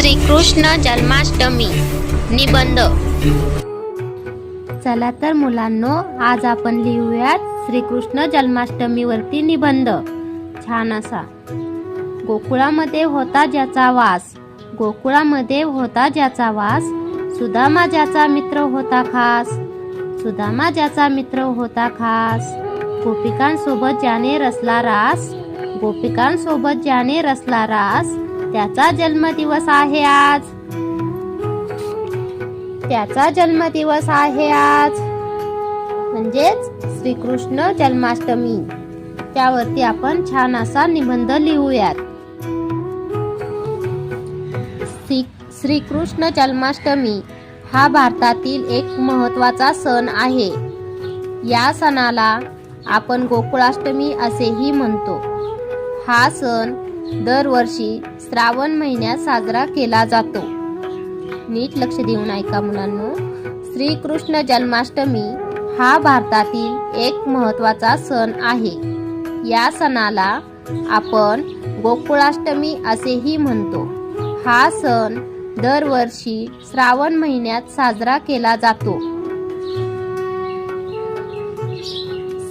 श्रीकृष्ण जन्माष्टमी. निबंध. चला तर मुलांनो आज आपण लिहूयात श्रीकृष्ण जन्माष्टमीवरती निबंध. छान असा. गोकुळामध्ये होता ज्याचा वास. गोकुळामध्ये होता ज्याचा वास. सुदामा ज्याचा मित्र होता खास. सुदामा ज्याचा मित्र होता खास. गोपिकांसोबत ज्याने रसला रास. गोपिकांसोबत ज्याने रसला रास. त्याचा जन्मदिवस आहे आज. त्याचा जन्मदिवस आहे आज. म्हणजेच श्रीकृष्ण जन्माष्टमी. त्यावरती आपण छान असा निबंध लिहूयात. श्री श्रीकृष्ण जन्माष्टमी हा भारतातील एक महत्त्वाचा सण आहे. या सणाला आपण गोकुळाष्टमी असेही म्हणतो. हा सण दरवर्षी श्रावण महिन्यात साजरा केला जातो. नीट लक्ष देऊन ऐका मुलांनो. श्रीकृष्ण जन्माष्टमी हा भारतातील एक महत्त्वाचा सण आहे. या सणाला आपण गोकुळाष्टमी असेही म्हणतो. हा सण दरवर्षी श्रावण महिन्यात साजरा केला जातो.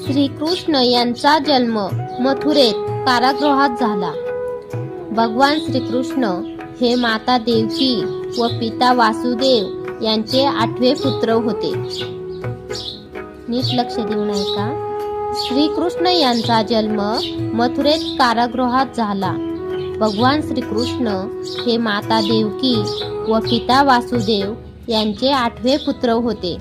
श्रीकृष्ण यांचा जन्म मथुरेत कारागृहात झाला. भगवान श्रीकृष्ण हे माता देवकी व पिता वासुदेव यांचे आठवे पुत्र होते. नीट लक्ष देऊन ऐका श्रीकृष्ण यांचा जन्म मथुरेत कारागृहात झाला. भगवान श्रीकृष्ण हे माता देवकी व पिता वासुदेव यांचे आठवे पुत्र होते.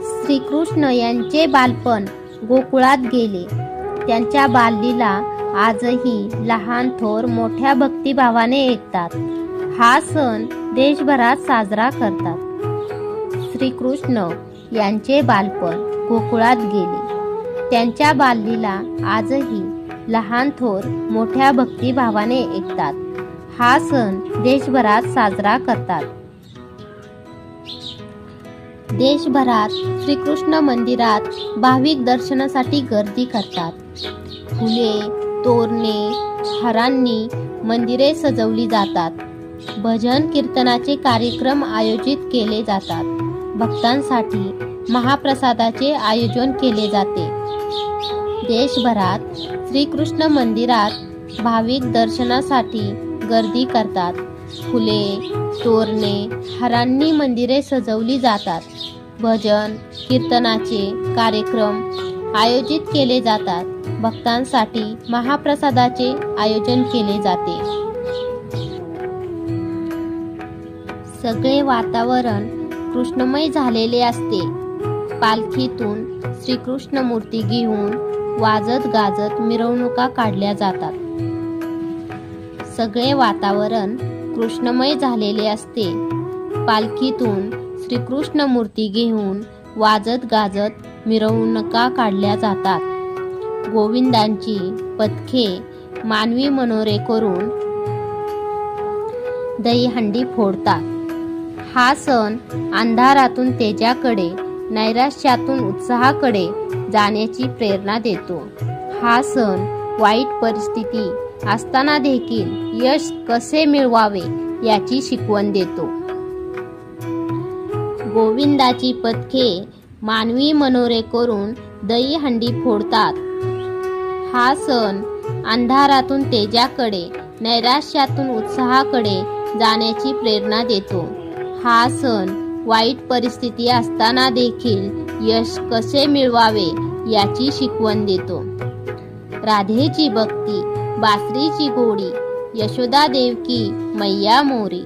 श्रीकृष्ण यांचे बालपण गोकुळात गेले. त्यांच्या बाललीला आजही लहान थोर मोठ्या भक्तिभावाने ऐकतात. हा सण देशभरात साजरा करतात. श्रीकृष्ण यांचे बालपण गोकुळात गेले. त्यांच्या बाललीला आजही लहान थोर मोठ्या भक्तिभावाने ऐकतात. हा सण देशभरात साजरा करतात. देशभरात श्रीकृष्ण मंदिरात भाविक दर्शनासाठी गर्दी करतात. फुले तोरणे हारांनी मंदिरे सजवली जातात. भजन कीर्तनाचे कार्यक्रम आयोजित केले जातात. भक्तांसाठी महाप्रसादाचे आयोजन केले जाते. देशभरात श्रीकृष्ण मंदिरात भाविक दर्शनासाठी गर्दी करतात. फुले तोरणे हरांनी मंदिरे सजवली जातात. भजन कीर्तनाचे कार्यक्रम आयोजित केले जातात. भक्तांसाठी महाप्रसादाचे आयोजन केले जाते. सगळे वातावरण कृष्णमय झालेले असते. पालखीतून श्रीकृष्ण मूर्ती घेऊन वाजत गाजत मिरवणुका काढल्या जातात. सगळे वातावरण कृष्णमय झालेले असते. पालखीतून श्रीकृष्ण मूर्ती घेऊन वाजत गाजत मिरवणुका काढल्या जातात. गोविंदांची पथके मानवी मनोरे करून दहीहंडी फोडतात. हा सण अंधारातून तेजाकडे नैराश्यातून उत्साहाकडे जाण्याची प्रेरणा देतो. हा सण वाईट परिस्थिती असताना देखील यश कसे मिळवावे याची शिकवण देतो. गोविंदाची पथके मानवी मनोरे करून दहीहंडी फोडतात. हा सण अंधारातून तेजाकडे नैराश्यातून उत्साहाकडे जाण्याची प्रेरणा देतो. हा सण वाईट परिस्थिती असताना देखील यश कसे मिळवावे याची शिकवण देतो. राधेची भक्ती बासरीची गोडी यशोदा देवकी मैया मोरी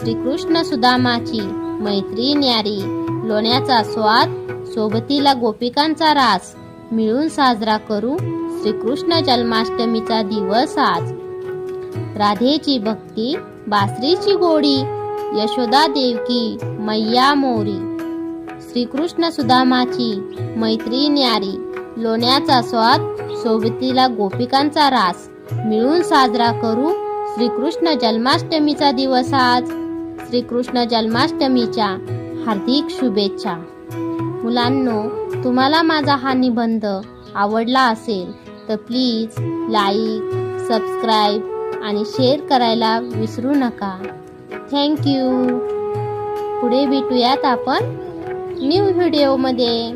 श्रीकृष्ण सुदामाची मैत्री न्यारी लोण्याचा स्वाद सोबतीला गोपिकांचा रास. मिळून साजरा करू श्रीकृष्ण जन्माष्टमीचा दिवस आज. राधेची भक्ती बासरीची गोडी यशोदा देवकी मैया मोरी. श्रीकृष्ण सुदामाची मैत्री न्यारी. लोण्याचा स्वाद सोबतीला गोपिकांचा रास. मिळून साजरा करू श्रीकृष्ण जन्माष्टमीचा दिवस आज. श्रीकृष्ण जन्माष्टमीच्या हार्दिक शुभेच्छा. मुलांनो तुम्हाला माझा हा निबंध आवडला असेल तर प्लीज लाईक सबस्क्राईब आणि शेअर करायला विसरू नका. थँक्यू पुढे भेटूयात आपण न्यू व्हिडिओमध्ये.